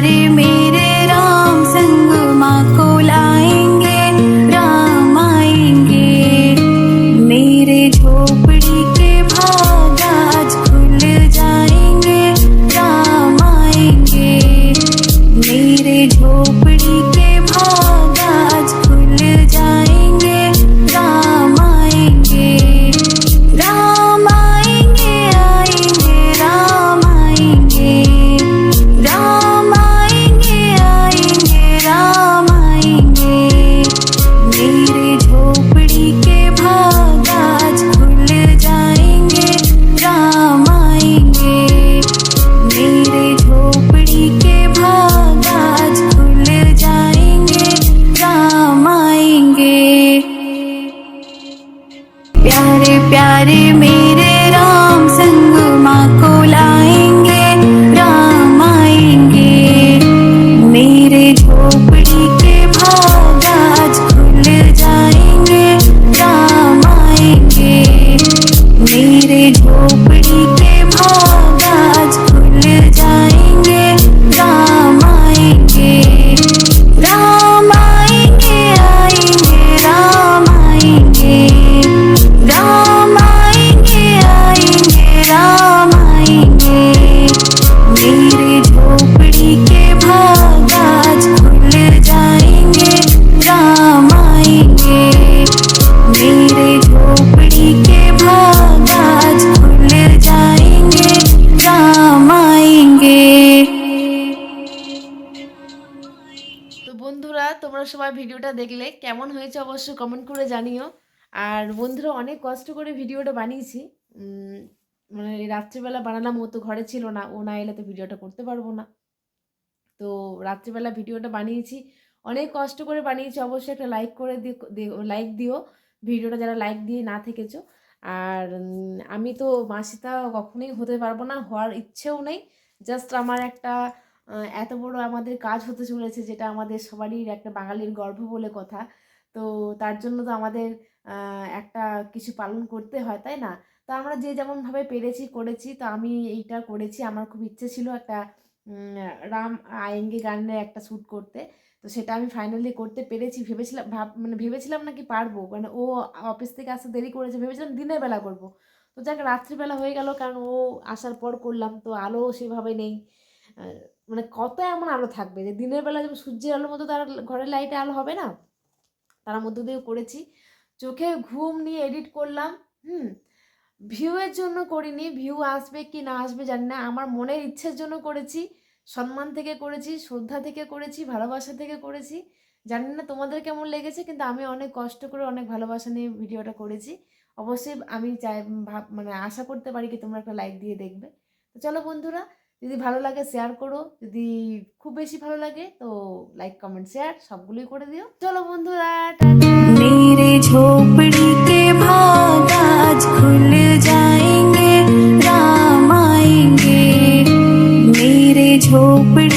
already তোমরা ভিডিওটা দেখলে কেমন হয়েছে অবশ্যই কমেন্ট করে জানিও। আর বন্ধুরা অনেক কষ্ট করে ভিডিওটা বানিয়েছি। মানে রাত্রিবেলা বানালাম, ও তো ঘরে ছিল না, ও না এলে তো ভিডিওটা করতে পারব না। তো রাত্রিবেলা ভিডিওটা বানিয়েছি। অনেক কষ্ট করে বানিয়েছি অবশ্যই একটা লাইক করে লাইক দিও ভিডিওটা যারা লাইক দিয়ে না থেকেছো। আর আমি তো মাসিতা কখনোই হতে পারব না, হওয়ার ইচ্ছেও নেই। জাস্ট আমার একটা এত বড় আমাদের কাজ হতে চলেছে যেটা আমাদের সবারই একটা বাঙালির গর্ব বলে কথা। তো তার জন্য তো আমাদের একটা কিছু পালন করতে হয়, তাই না? তো আমরা যে যেমনভাবে পেরেছি, করেছি, তো আমি এইটা করেছি। আমার খুব ইচ্ছে ছিল একটা রাম আয়েঙ্গে গানের একটা শ্যুট করতে। তো সেটা আমি ফাইনালি করতে পেরেছি। ভেবেছিলাম, ভাব মানে ভেবেছিলাম নাকি পারব। মানে ও অফিস থেকে আসতে দেরি করেছে। ভেবেছিলাম দিনের বেলা করব। তো যাক, রাত্রিবেলা হয়ে গেল। কারণ ও আসার পর করলাম। তো আলো সেভাবে নেই। মানে কত এমন আলো থাকবে যে দিনের বেলা যেমন সূর্যের আলোর মতো তার ঘরের লাইটে আলো হবে না? তার মধ্য দিয়ে করেছি। চোখে ঘুম নিয়ে এডিট করলাম, হুম? ভিউয়ের জন্য করিনি ভিউ আসবে কি না আসবে জানি না। আমার মনের ইচ্ছের জন্য করেছি, সম্মান থেকে করেছি, শ্রদ্ধা থেকে করেছি, ভালোবাসা থেকে করেছি। জানি না তোমাদের কেমন লেগেছে, কিন্তু আমি অনেক কষ্ট করে অনেক ভালোবাসা নিয়ে ভিডিওটা করেছি। অবশ্যই আমি চাই মানে আশা করতে পারি কি তোমরা একটা লাইক দিয়ে দেখবে। তো চলো বন্ধুরা যদি ভালো লাগে শেয়ার করো। যদি খুব বেশি ভালো লাগে তো লাইক কমেন্ট শেয়ার সবগুলোই করে দিও। চলো বন্ধুরা ঝোপড়ি